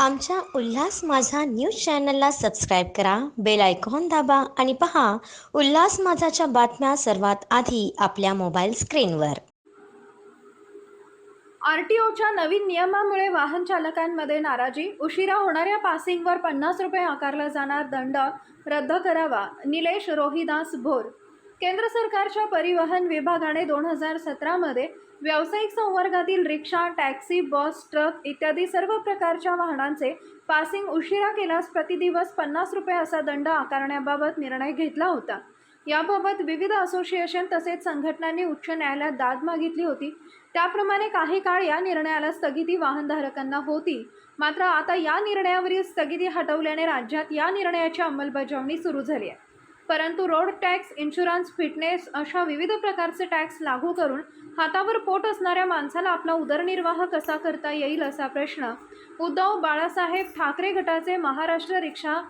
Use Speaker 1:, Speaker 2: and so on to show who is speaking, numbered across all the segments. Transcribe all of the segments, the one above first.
Speaker 1: आमच्या उल्हास माझा न्यूज चॅनलला सबस्क्राईब करा बेल आयकॉन दाबा आणि पहा उल्हास माझाच्या बातम्या सर्वात आधी आपल्या मोबाईल स्क्रीनवर.
Speaker 2: आरटीओच्या नवीन नियमामुळे वाहन चालकांमध्ये नाराजी उशिरा होणाऱ्या पासिंगवर पन्नास रुपये आकारला जाणार दंड रद्द करावा निलेश रोहिदास भोर. केंद्र सरकारच्या परिवहन विभागाने दोन हजार सतरामध्ये व्यावसायिक संवर्गातील रिक्षा टॅक्सी बस ट्रक इत्यादी सर्व प्रकारच्या वाहनांचे पासिंग उशिरा केल्यास प्रतिदिवस पन्नास रुपये असा दंड आकारण्याबाबत निर्णय घेतला होता. याबाबत विविध असोसिएशन तसेच संघटनांनी उच्च न्यायालयात दाद मागितली होती. त्याप्रमाणे काही काळ या निर्णयाला स्थगिती वाहनधारकांना होती. मात्र आता या निर्णयावरील स्थगिती हटवल्याने राज्यात या निर्णयाची अंमलबजावणी सुरू झाली आहे. परंतु रोड टॅक्स इन्शुरन्स फिटनेस अशा विविध प्रकारचे टॅक्स लागू करून हातावर पोट असणाऱ्या माणसाला आपला उदरनिर्वाह कसा करता येईल असा प्रश्न. उद्धव बाळासाहेब ठाकरे गटाचे महाराष्ट्र रिक्षा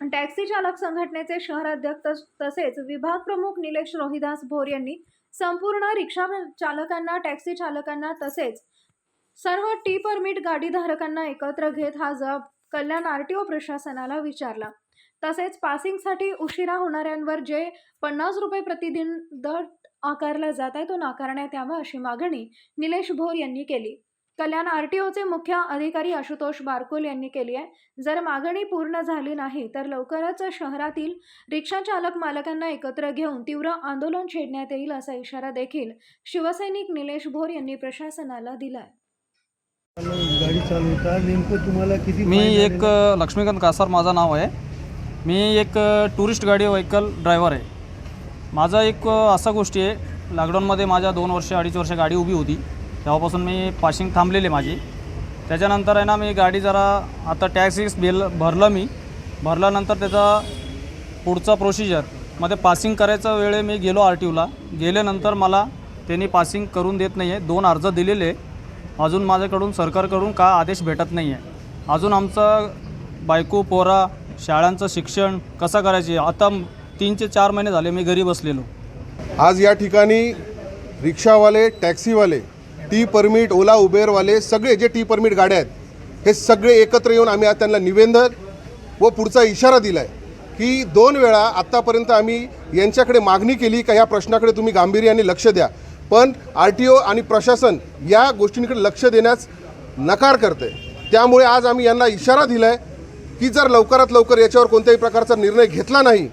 Speaker 2: टॅक्सी चालक संघटनेचे शहराध्यक्ष तसेच विभाग प्रमुख निलेश रोहिदास भोर यांनी संपूर्ण रिक्षा चालकांना टॅक्सी चालकांना तसेच सर्व टी परमिट गाडीधारकांना एकत्र घेत हा जबाब कल्याण आर टी ओ प्रशासनाला विचारला. तसेच पासिंगसाठी उशिरा होणाऱ्यांवर जे पन्नास रुपये प्रतिदिन दर आकारला जात आहे तो नाकारण्यात यावा अशी मागणी निलेश भोर यांनी केली. कल्याण आर टी ओचे मुख्य अधिकारी आशुतोष बारकुल यांनी केली आहे. जर मागणी पूर्ण झाली नाही तर लवकरच शहरातील रिक्षा चालक मालकांना एकत्र घेऊन तीव्र आंदोलन छेडण्यात येईल असा इशारा देखील शिवसैनिक निलेश भोर यांनी प्रशासनाला दिलाय.
Speaker 3: गाडी चालवता नेमकं तुम्हाला किती
Speaker 4: मी एक लक्ष्मीकांत कासार माझं नाव आहे. मी एक टुरिस्ट गाडी व्हेकल ड्रायव्हर आहे. माझा एक असा गोष्टी आहे. लॉकडाऊनमध्ये माझ्या दोन वर्ष अडीच वर्ष गाडी उभी होती. तेव्हापासून मी पासिंग थांबलेली माझी. त्याच्यानंतर आहे ना मी गाडी जरा आता टॅक्सीस बिल भरलं मी. भरल्यानंतर त्याचा पुढचा प्रोसिजरमध्ये पासिंग करायचा वेळे मी गेलो आर टी ओला गेल्यानंतर मला त्यांनी पासिंग करून देत नाही आहे दोन अर्ज दिलेले अजून माझ्याकडून सरकारकडून का आदेश भेटत नाही आहे अजून आमचं बायको पोरा शाळांचं शिक्षण कसं करायचे? आता तीन ते चार महिने झाले मी घरी बसलेलो.
Speaker 5: आज या ठिकाणी रिक्षावाले टॅक्सीवाले टी परमिट ओला उबेरवाले सगळे जे टी परमिट गाड्या आहेत हे सगळे एकत्र येऊन आम्ही आज त्यांना निवेदन व पुढचा इशारा दिला आहे की दोन वेळा आत्तापर्यंत आम्ही यांच्याकडे मागणी केली का ह्या प्रश्नाकडे तुम्ही गांभीर्याने लक्ष द्या. पण आर टी ओ आणि प्रशासन या गोष्टींकडे लक्ष देण्यास नकार करते त्यामुळे आज आम्ही यांना इशारा दिला आहे की जर लवकरात लवकर याच्यावर कोणत्याही प्रकारचा निर्णय घेतला नाही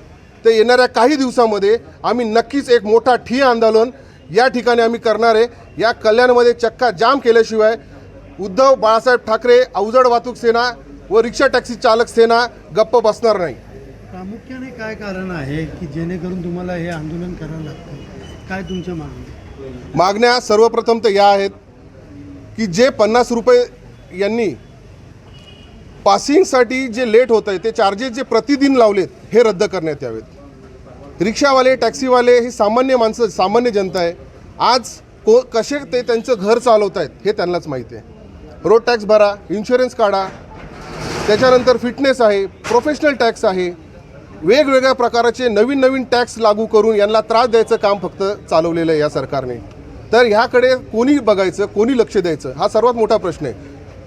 Speaker 5: तर येणाऱ्या काही दिवसामध्ये आम्ही नक्कीच एक मोठा ठिय आंदोलन या ठिकाणी आम्ही करणार आहे. या कल्याणमध्ये चक्का जाम केल्याशिवाय उद्धव बाळासाहेब ठाकरे अवजड वाहतूक सेना व रिक्षा टॅक्सी चालक सेना गप्प बसणार नाही.
Speaker 3: प्रामुख्याने काय कारण आहे की जेणेकरून तुम्हाला हे आंदोलन करावं लागतं? काय तुमच्या मागणी?
Speaker 5: मागण्या सर्वप्रथम तर या आहेत की जे पन्नास रुपये यांनी पासिंगसाठी जे लेट होत आहे ते चार्जेस जे प्रतिदिन लावलेत हे रद्द करण्यात यावेत. रिक्षावाले टॅक्सीवाले ही सामान्य माणसं सामान्य जनता आहे. आज को कसे ते त्यांचं घर चालवत आहेत हे त्यांनाच माहिती आहे. रोड टॅक्स भरा इन्शुरन्स काढा. त्याच्यानंतर फिटनेस आहे प्रोफेशनल टॅक्स आहे. वेगवेगळ्या प्रकारचे नवीन नवीन टॅक्स लागू करून यांना त्रास द्यायचं काम फक्त चालवलेलं आहे या सरकारने. तर ह्याकडे कोणी बघायचं कोणी लक्ष द्यायचं हा सर्वात मोठा प्रश्न आहे.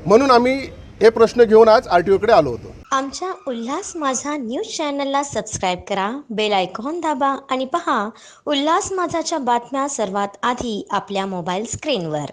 Speaker 5: म्हणून आम्ही हे प्रश्न घेऊन आज आर टी ओकडे आलो होतो.
Speaker 1: आमच्या उल्हास माझा न्यूज चॅनलला सबस्क्राईब करा बेल आयकॉन दाबा आणि पहा उल्हास माझाच्या बातम्या सर्वात आधी आपल्या मोबाईल स्क्रीनवर.